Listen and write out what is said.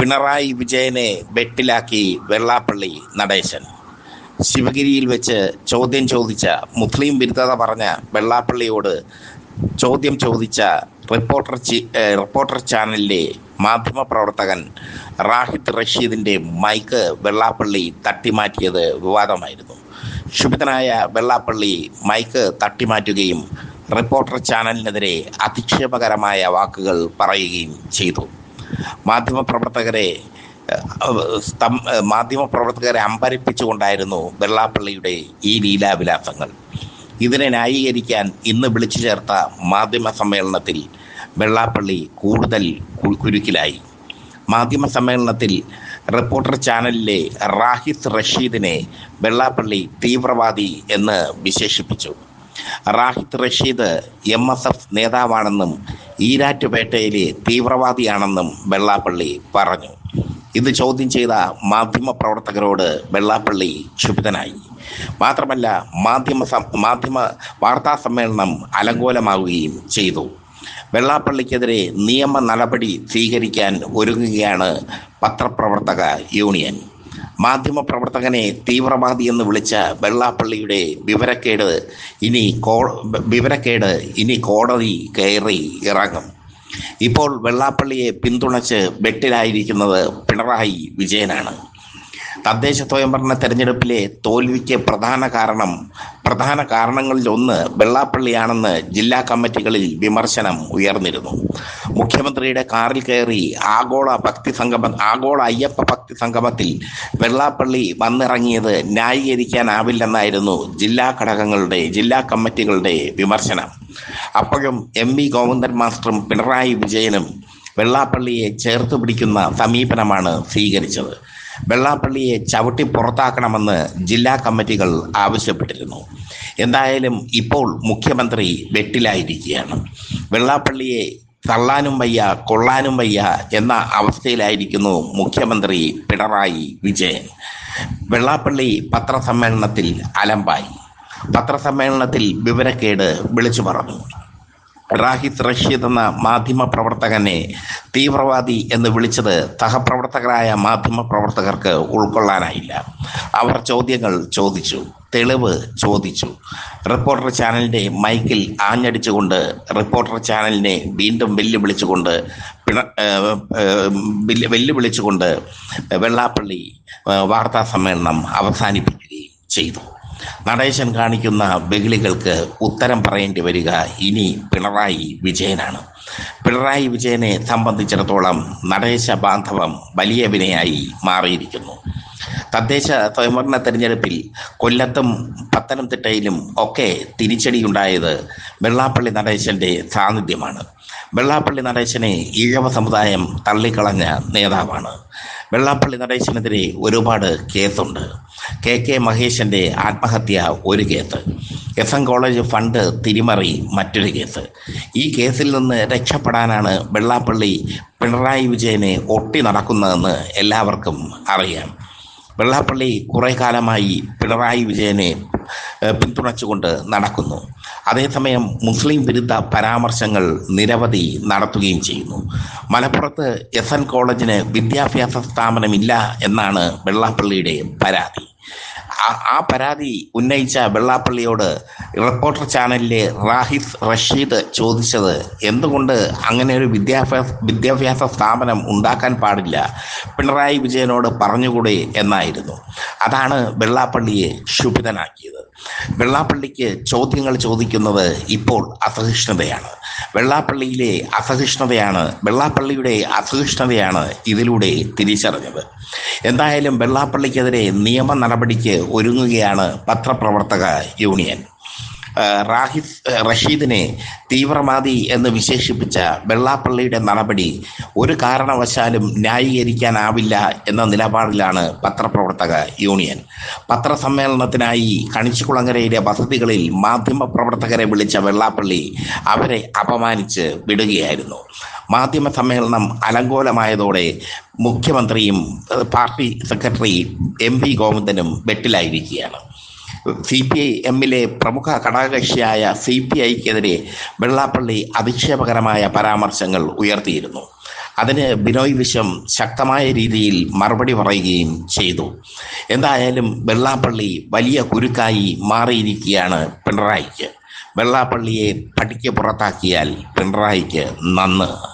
പിണറായി വിജയനെ ബെട്ടിലാക്കി വെള്ളാപ്പള്ളി നടേശൻ. ശിവഗിരിയിൽ വെച്ച് ചോദ്യം ചോദിച്ച മുസ്ലിം വിരുദ്ധത പറഞ്ഞ വെള്ളാപ്പള്ളിയോട് ചോദ്യം ചോദിച്ച റിപ്പോർട്ടർ റിപ്പോർട്ടർ ചാനലിലെ മാധ്യമപ്രവർത്തകൻ റാഹിദ് റഷീദിന്റെ മൈക്ക് വെള്ളാപ്പള്ളി തട്ടിമാറ്റിയത് വിവാദമായിരുന്നു. ക്ഷുഭിതനായ വെള്ളാപ്പള്ളി മൈക്ക് തട്ടിമാറ്റുകയും റിപ്പോർട്ടർ ചാനലിനെതിരെ അധിക്ഷേപകരമായ വാക്കുകൾ പറയുകയും ചെയ്തു. മാധ്യമപ്രവർത്തകരെ മാധ്യമപ്രവർത്തകരെ അമ്പരിപ്പിച്ചുകൊണ്ടായിരുന്നു വെള്ളാപ്പള്ളിയുടെ ഈ ലീലാവിലാസങ്ങൾ. ഇതിനെ ന്യായീകരിക്കാൻ ഇന്ന് വിളിച്ചു ചേർത്ത മാധ്യമ സമ്മേളനത്തിൽ വെള്ളാപ്പള്ളി കൂടുതൽ കുരുക്കിലായി. മാധ്യമ സമ്മേളനത്തിൽ റിപ്പോർട്ടർ ചാനലിലെ റാഹിസ് റഷീദിനെ വെള്ളാപ്പള്ളി തീവ്രവാദി എന്ന് വിശേഷിപ്പിച്ചു. Rahid Rasheed M S F നേതാവാണെന്നും ഈരാറ്റുപേട്ടയിലെ തീവ്രവാദിയാണെന്നും വെള്ളാപ്പള്ളി പറഞ്ഞു. ഇത് ചോദ്യം ചെയ്ത മാധ്യമ പ്രവർത്തകരോട് വെള്ളാപ്പള്ളി ക്ഷുഭിതനായി മാത്രമല്ല മാധ്യമ മാധ്യമ വാർത്താ സമ്മേളനം അലങ്കോലമാവുകയും ചെയ്തു. വെള്ളാപ്പള്ളിക്കെതിരെ നിയമ നടപടി സ്വീകരിക്കാൻ ഒരുങ്ങുകയാണ് പത്രപ്രവർത്തക യൂണിയൻ. മാധ്യമപ്രവർത്തകനെ തീവ്രവാദി എന്ന് വിളിച്ച വെള്ളാപ്പള്ളിയുടെ വിവരക്കേട് ഇനി കോ വിവരക്കേട് ഇനി കോടതി കയറി ഇറങ്ങും. ഇപ്പോൾ വെള്ളാപ്പള്ളിയെ പിന്തുണച്ച് വെട്ടിലായിരിക്കുന്നത് പിണറായി വിജയനാണ്. തദ്ദേശ സ്വയംഭരണ തെരഞ്ഞെടുപ്പിലെ തോൽവിക്ക് പ്രധാന കാരണം പ്രധാന കാരണങ്ങളിലൊന്ന് വെള്ളാപ്പള്ളിയാണെന്ന് ജില്ലാ കമ്മിറ്റികളിൽ വിമർശനം ഉയർന്നിരുന്നു. മുഖ്യമന്ത്രിയുടെ കാറിൽ കയറി ആഗോള ഭക്തി സംഗമം ആഗോള അയ്യപ്പ ഭക്തി സംഗമത്തിൽ വെള്ളാപ്പള്ളി വന്നിറങ്ങിയത് ന്യായീകരിക്കാനാവില്ലെന്നായിരുന്നു ജില്ലാ ഘടകങ്ങളുടെ ജില്ലാ കമ്മിറ്റികളുടെ വിമർശനം. അപ്പോഴും എം വി ഗോവിന്ദൻ മാസ്റ്ററും പിണറായി വിജയനും വെള്ളാപ്പള്ളിയെ ചേർത്ത് പിടിക്കുന്ന സമീപനമാണ് സ്വീകരിച്ചത്. വെള്ളാപ്പള്ളിയെ ചവിട്ടി പുറത്താക്കണമെന്ന് ജില്ലാ കമ്മിറ്റികൾ ആവശ്യപ്പെട്ടിരുന്നു. എന്തായാലും ഇപ്പോൾ മുഖ്യമന്ത്രി വെട്ടിലായിരിക്കുകയാണ്. വെള്ളാപ്പള്ളിയെ തള്ളാനും വയ്യ കൊള്ളാനും വയ്യ എന്ന അവസ്ഥയിലായിരിക്കുന്നു മുഖ്യമന്ത്രി പിണറായി വിജയൻ. വെള്ളാപ്പള്ളി പത്രസമ്മേളനത്തിൽ അലമ്പായി. പത്രസമ്മേളനത്തിൽ വിവരക്കേട് വിളിച്ചു പറഞ്ഞു. റാഹിസ് റഷീദ് എന്ന മാധ്യമ പ്രവർത്തകനെ തീവ്രവാദി എന്ന് വിളിച്ചത് സഹപ്രവർത്തകരായ മാധ്യമ പ്രവർത്തകർക്ക് ഉൾക്കൊള്ളാനായില്ല. അവർ ചോദ്യങ്ങൾ ചോദിച്ചു തെളിവ് ചോദിച്ചു. റിപ്പോർട്ടർ ചാനലിന്റെ മൈക്കിൽ ആഞ്ഞടിച്ചുകൊണ്ട് റിപ്പോർട്ടർ ചാനലിനെ വീണ്ടും വെല്ലുവിളിച്ചുകൊണ്ട് പിണ വെല്ലുവിളിച്ചുകൊണ്ട് വെള്ളാപ്പള്ളി വാർത്താ സമ്മേളനം അവസാനിപ്പിക്കുകയും ചെയ്തു. നടേശൻ കാണിക്കുന്ന ബഹളികൾക്ക് ഉത്തരം പറയേണ്ടി വരിക ഇനി പിണറായി വിജയനാണ്. പിണറായി വിജയനെ സംബന്ധിച്ചിടത്തോളം നടേശ ബാന്ധവം വലിയ വിനയായി മാറിയിരിക്കുന്നു. തദ്ദേശ സ്വയംഭരണ തെരഞ്ഞെടുപ്പിൽ കൊല്ലത്തും പത്തനംതിട്ടയിലും ഒക്കെ തിരിച്ചടിയുണ്ടായത് വെള്ളാപ്പള്ളി നടേശന്റെ സാന്നിധ്യമാണ്. വെള്ളാപ്പള്ളി നടേശനെ ഈഴവ സമുദായം തള്ളിക്കളഞ്ഞ നേതാവാണ്. വെള്ളാപ്പള്ളി നടേശനെതിരെ ഒരുപാട് കേസുണ്ട്. കെ കെ മഹേശന്റെ ആത്മഹത്യ ഒരു case. S N college fund തിരിമറി മറ്റൊരു കേസ്. ഈ കേസിൽ നിന്ന് രക്ഷപ്പെടാനാണ് വെള്ളാപ്പള്ളി പിണറായി വിജയനെ ഒട്ടി നടക്കുന്നതെന്ന് എല്ലാവർക്കും അറിയാം. വെള്ളാപ്പള്ളി കുറെ കാലമായി പിണറായി വിജയനെ പിന്തുണച്ചുകൊണ്ട് നടക്കുന്നു. അതേസമയം മുസ്ലിം വിരുദ്ധ പരാമർശങ്ങൾ നിരവധി നടത്തുകയും ചെയ്യുന്നു. മലപ്പുറത്ത് എസ് എൻ കോളേജിന് വിദ്യാഭ്യാസ സ്ഥാപനമില്ല എന്നാണ് വെള്ളാപ്പള്ളിയുടെ പരാതി. ആ- പരാതി ഉന്നയിച്ച വെള്ളാപ്പള്ളിയോട് റിപ്പോർട്ടർ ചാനലിലെ റാഹിസ് റഷീദ് ചോദിച്ചത് എന്തുകൊണ്ട് അങ്ങനെ ഒരു വിദ്യാഭ്യാസ വിദ്യാഭ്യാസ സ്ഥാപനം ഉണ്ടാക്കാൻ പാടില്ല? പിണറായി വിജയനോട് പറഞ്ഞുകൂടെ എന്നായിരുന്നു. അതാണ് വെള്ളാപ്പള്ളിയെ ക്ഷുഭിതനാക്കിയത്. വെള്ളാപ്പള്ളിക്ക് ചോദ്യങ്ങൾ ചോദിക്കുന്നത് ഇപ്പോൾ അസഹിഷ്ണുതയാണ്. വെള്ളാപ്പള്ളിയിലെ അസഹിഷ്ണുതയാണ് വെള്ളാപ്പള്ളിയുടെ അസഹിഷ്ണുതയാണ് ഇതിലൂടെ തിരിച്ചറിഞ്ഞത്. എന്തായാലും വെള്ളാപ്പള്ളിക്കെതിരെ നിയമ നടപടിക്ക് ഒരുങ്ങുകയാണ് പത്രപ്രവർത്തക യൂണിയൻ. ആ, റഷീദിനെ തീവ്രവാദി എന്ന് വിശേഷിപ്പിച്ച വെള്ളാപ്പള്ളിയുടെ നടപടി ഒരു കാരണവശാലും ന്യായീകരിക്കാനാവില്ല എന്ന നിലപാടിലാണ് പത്രപ്രവർത്തക യൂണിയൻ. പത്രസമ്മേളനത്തിനായി കണിച്ചുകുളങ്ങരയിലെ വസതികളിൽ മാധ്യമപ്രവർത്തകരെ വിളിച്ച വെള്ളാപ്പള്ളി അവരെ അപമാനിച്ച് വിടുകയായിരുന്നു. മാധ്യമ സമ്മേളനം അലങ്കോലമായതോടെ മുഖ്യമന്ത്രിയും പാർട്ടി സെക്രട്ടറി എം വി ഗോവിന്ദനും വെട്ടിലായിരിക്കുകയാണ് സി പി ഐ എമ്മിലെ പ്രമുഖ ഘടകകക്ഷിയായ സി പി ഐക്കെതിരെ വെള്ളാപ്പള്ളി അധിക്ഷേപകരമായ പരാമർശങ്ങൾ ഉയർത്തിയിരുന്നു. അതിന് ബിനോയ് വിശ്വം ശക്തമായ രീതിയിൽ മറുപടി പറയുകയും ചെയ്തു. എന്തായാലും വെള്ളാപ്പള്ളി വലിയ കുരുക്കായി മാറിയിരിക്കുകയാണ് പിണറായിക്ക്. വെള്ളാപ്പള്ളിയെ പടിക്ക് പുറത്താക്കിയാൽ പിണറായിക്ക് നന്ന്.